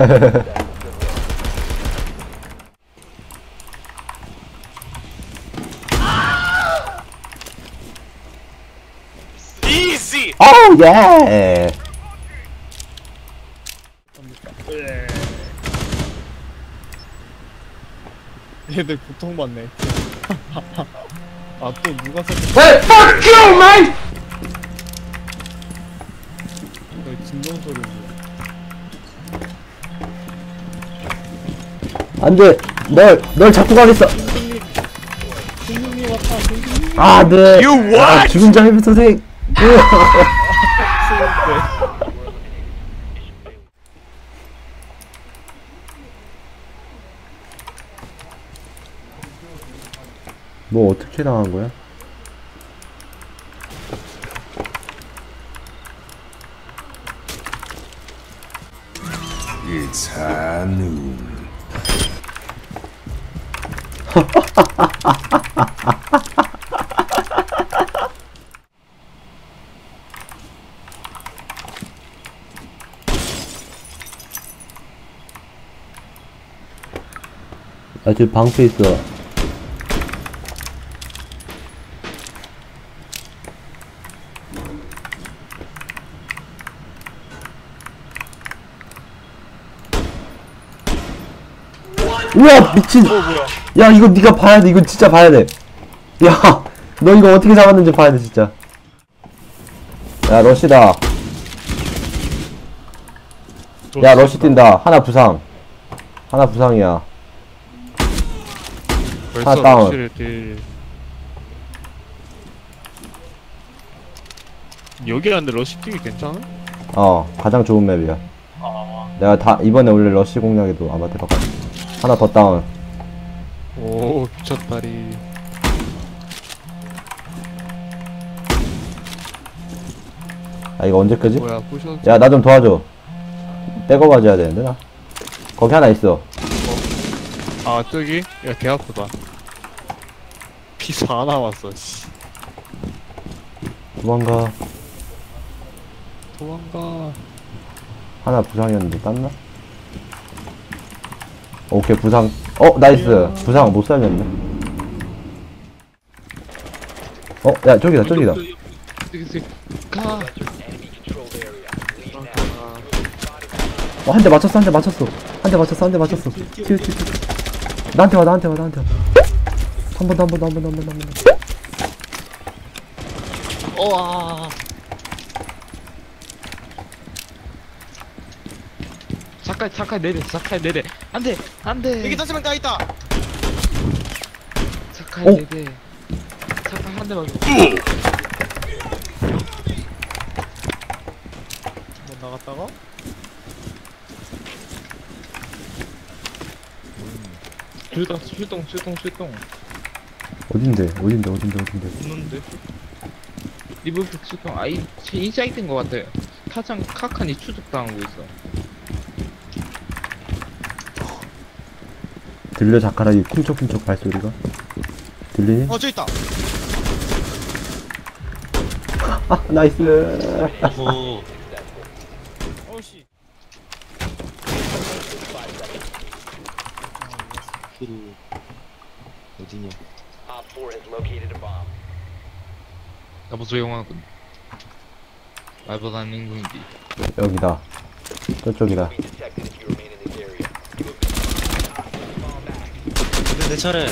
Easy! 예. 얘들 고통받네. 아 또 누가 사? Hey, fuck you, man! 너 진동 소리. 안돼, 널, 널 잡고 가겠어. 승민이. 아, 네. You what? 아, 죽은 자 해부 선생. 뭐 어떻게 당한 거야? It's 아, 지금 방패 있어. 우와 미친 야 이거 네가 봐야 돼. 이거 진짜 봐야 돼야 너 이거 어떻게 잡았는지 봐야 돼 진짜. 야 러시다. 야 러시 뛴다. 하나 부상. 하나 부상이야. 아, 다운. 여기 안데 러시 뛰기 괜찮아? 어 가장 좋은 맵이야. 내가 다 이번에 원래 러시 공략에도 아마 대박 하나 더 다운 오 미쳤다리. 아 이거 언제 끄지? 뭐야 부셔. 야 나 좀 도와줘 떼고 가져야 되는데 나 거기 하나 있어 아 저기? 야 개 아프다. 피 4 남았어. 씨. 도망가 도망가. 하나 부상이었는데 땄나? 오케이 부상 어 나이스. 부상 못 살렸네. 어 야 저기다 저기다. 어한 대 맞췄어 한 대 맞췄어. 한 대 맞췄어 한 대 맞췄어. 튀어 튀어 튀어. 나한테 와 나한테 와 나한테 와 한 번더한번더한번더한번더한번더 잠깐 잠깐 내려 잠깐 내려 안돼 안돼. 여기 다시 명다 있다! 오. 내려 잠깐 한 대만 한번 나갔다가? 출동 출동 출동 출동. 어딘데? 어딘데? 어딘데? 어딘데? 없는데? 리버프 출동. 아이 인사이트인 것 같아 타장 카칸이 추적당하고 있어 들려 자카라기 쿵쩍쿵쩍 발소리가 들리니? 어, 저기 있다! 아 나이스 오. 어우씨. 킬 어디냐? Op 4 has located a bomb. 나뭐 조용하군. 말보다는 인공인지. 여기다. 저쪽이다. 내 차례. 야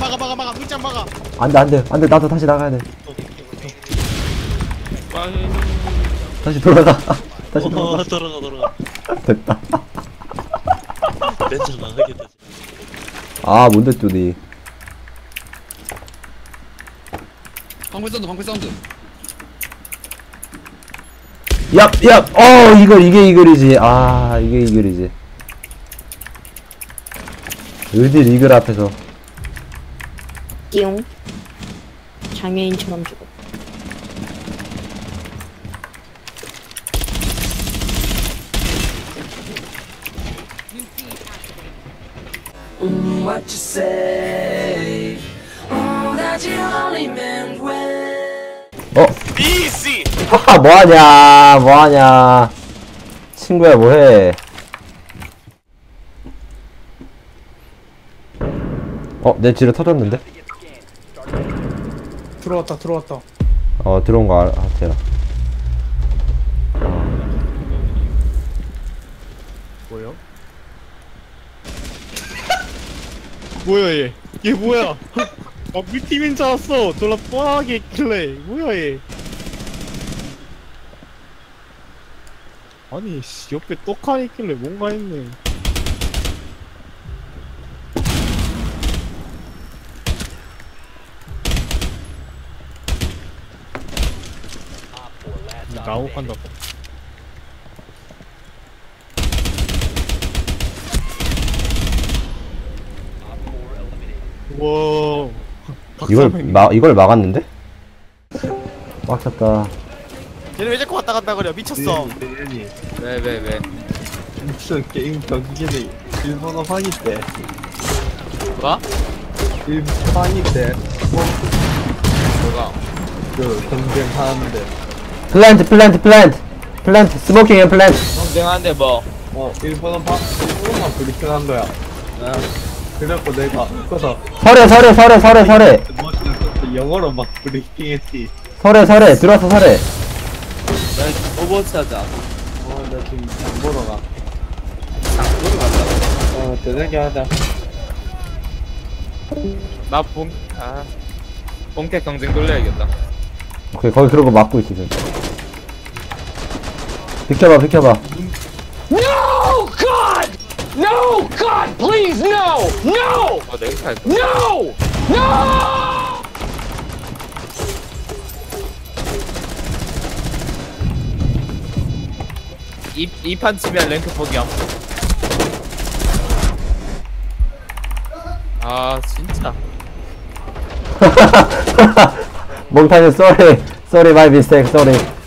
막아 막아 막아 문장 막아. 안 돼, 안 돼, 안 돼. 나도 다시 나가야 돼. 다시 돌아가. 다시 어 돌아가. 돌아가 돌아가. 됐다. 렌즈 나가겠다. 아, 뭔데 뚜니. 방패 사운드 방패 사운드 얍, 얍. 어, 이걸, 이게 이글이지. 아, 이게 이글이지. 어딜 이글 앞에서. 띠용 장애인처럼 죽어 What you say? Oh, that you only meant when. 어? 하하, 뭐하냐, 뭐하냐. 친구야, 뭐해. 어, 내 지뢰 터졌는데? 들어왔다 들어왔다 어, 들어온 거 알- 같아요. 뭐요? 뭐야 얘? 얘 뭐야? 아 우리 팀인 줄 알았어. 졸라 뻔하게 있길래 뭐야 얘? 아니 씨 옆에 떡하니 있길래 뭔가 했네. 나옥한다. 와. 이걸 마, 이걸 막았는데? 막혔다. 쟤네 왜 자꾸 왔다 갔다 그래? 미쳤어. 대현이 왜, 왜, 왜. 무슨 게임 경기는 일본어 방이 때 뭐가? 일본 방이 때 뭐가? 그 경쟁 하는데 플랜트, 플랜트, 플랜트! 플랜트, 스모킹 앤 플랜트! 경쟁한데 뭐. 어 일본어 방 일본어만 브리핑 한 거야. 아, 그래갖고 내가 그래서 설해, 설해, 설해, 설해, 설해! 멋있는 것도 영어로 막 브리핑 했지. 설해, 설해! 들어와서 설해! 오버워치 하자. 어, 나 지금 장 보러 가. 장 보러 간다. 어, 저녁에 하자. 나 본, 아. 본캐 경쟁 돌려야겠다. 오케이, 거기 그러고 막고 있어, 지금. 비켜봐, 비켜봐. No! God! No! God, please, no! No! 어, 내가 할 거야. No! No! 이, 이판 치면 랭크 포기함. 아, 진짜. 몽타뉴, sorry. sorry, my mistake, sorry. 터다 그렇게, 터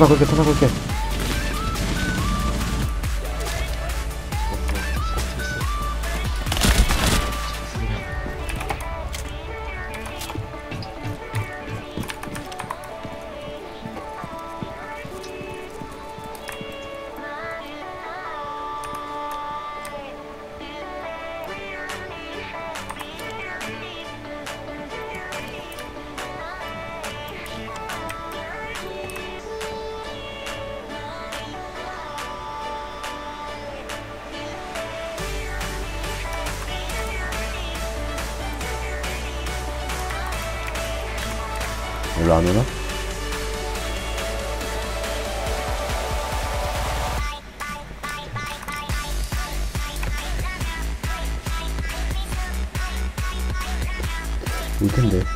다 그렇게. 일로 안 오나? 올 텐데.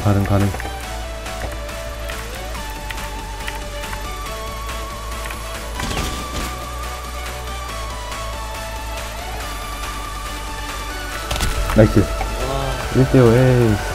가능 가능 가능. 나이스. 1대5 에이스